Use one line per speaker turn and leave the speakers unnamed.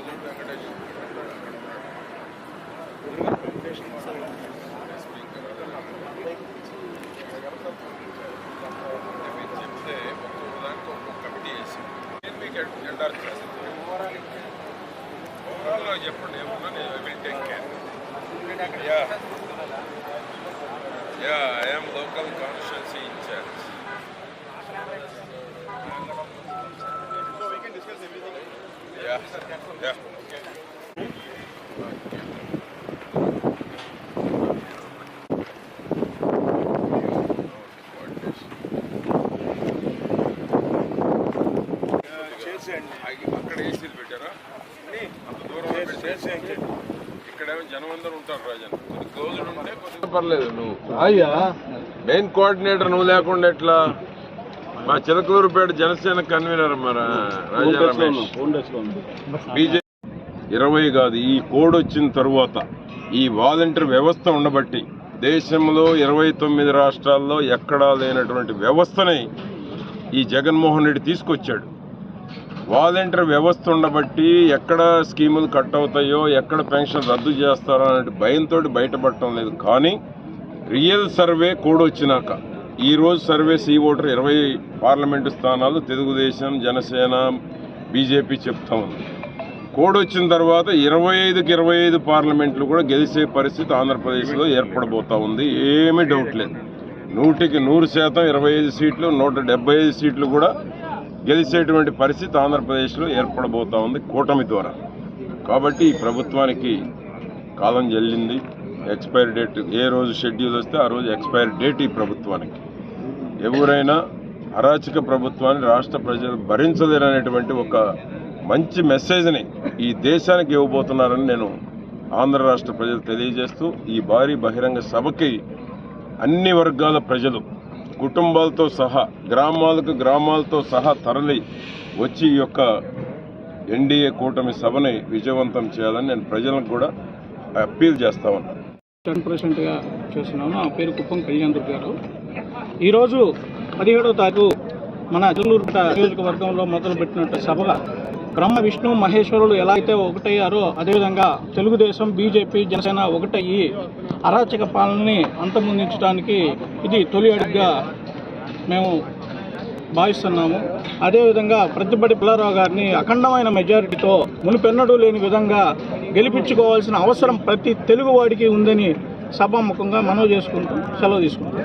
ఉన్నాడు చూడు చెప్తే ఒక్కొక్క దానికి ఒక్కొక్క కమిటీ వేసింది నేను మీకు ఎండార్స్ చేస్తాను ఓవరాల్గా చెప్పండి ఏమన్నా నేను will take care ya ya I'm local constituency Yeah, yeah. అక్కడ ఏసీలు పెట్టారా అంత దూరం ఇక్కడేమో జనం అందరూ ఉంటారు రాజన్ కొద్ది క్లోజ్డ్ ఉంటే పర్లేదు నువ్వు
అయ్యా
మెయిన్ కోఆర్డినేటర్ నువ్వు లేకుండా ఎట్లా మా చిలకలూరుపేట జనసేన కన్వీనర్ మరి రాజా రమేష్. బీజేపీ ఇరవై కాదు ఈ కోడ్ వచ్చిన తరువాత ఈ వాలంటీర్ వ్యవస్థ ఉండబట్టి దేశంలో ఇరవై తొమ్మిది రాష్ట్రాల్లో ఎక్కడా లేనటువంటి వ్యవస్థని ఈ జగన్మోహన్ రెడ్డి తీసుకొచ్చాడు. వాలంటీర్ వ్యవస్థ ఉండబట్టి ఎక్కడ స్కీములు కట్ అవుతాయో ఎక్కడ పెన్షన్ రద్దు చేస్తారో అనే భయంతో బయటపడటం లేదు. కానీ రియల్ సర్వే కోడ్ వచ్చినాక ఈరోజు సర్వే సీ ఓటర్ ఇరవై పార్లమెంటు స్థానాలు తెలుగుదేశం జనసేన బీజేపీ చెప్తా ఉంది. కోడ్ వచ్చిన తర్వాత ఇరవై ఐదుకి ఇరవై ఐదు పార్లమెంట్లు కూడా గెలిచే పరిస్థితి ఆంధ్రప్రదేశ్లో ఏర్పడబోతూ ఉంది. ఏమీ డౌట్ లేదు. నూటికి నూరు శాతం ఇరవై ఐదు సీట్లు నూట డెబ్బై ఐదు సీట్లు కూడా గెలిచేటువంటి పరిస్థితి ఆంధ్రప్రదేశ్లో ఏర్పడబోతూ ఉంది కూటమి ద్వారా. కాబట్టి ఈ ప్రభుత్వానికి కాలం జల్లింది. ఎక్స్పైరీ డేట్ ఏ రోజు షెడ్యూల్ వస్తే ఆ రోజు ఎక్స్పైరీ డేట్ ఈ ప్రభుత్వానికి. ఎవరైనా అరాచక ప్రభుత్వాన్ని రాష్ట్ర ప్రజలు భరించలేరనేటువంటి ఒక మంచి మెసేజ్ని ఈ దేశానికి ఇవ్వబోతున్నారని నేను ఆంధ్ర రాష్ట్ర ప్రజలు తెలియజేస్తూ ఈ భారీ బహిరంగ సభకి అన్ని వర్గాల ప్రజలు కుటుంబాలతో సహా గ్రామాలకు గ్రామాలతో సహా తరలి వచ్చి ఈ యొక్క ఎన్డీఏ కూటమి సభని విజయవంతం చేయాలని నేను ప్రజలకు కూడా అప్పీల్ చేస్తా ఉన్నాను
టెన్ పర్సెంట్గా చేస్తున్నాను. ఆ పేరు కుప్పం కళ్యాణ్ గారు ఈరోజు పదిహేడో తారీఖు మన అజలూరు నియోజకవర్గంలో మొదలుపెట్టినట్టు సభగా బ్రహ్మ విష్ణు మహేశ్వరులు ఎలా అయితే ఒకటయ్యారో అదేవిధంగా తెలుగుదేశం బీజేపీ జనసేన ఒకటయ్యి అరాచక పాలనని అంతమొందించడానికి ఇది తొలి అడుగుగా మేము భావిస్తున్నాము. అదేవిధంగా ప్రతిపడి పిల్లారావు గారిని అఖండమైన మెజారిటీతో మునిపెన్నడూ లేని విధంగా గెలిపించుకోవాల్సిన అవసరం ప్రతి తెలుగువాడికి ఉందని సభాముఖంగా మనవి చేసుకుంటూ సెలవు తీసుకుంటాం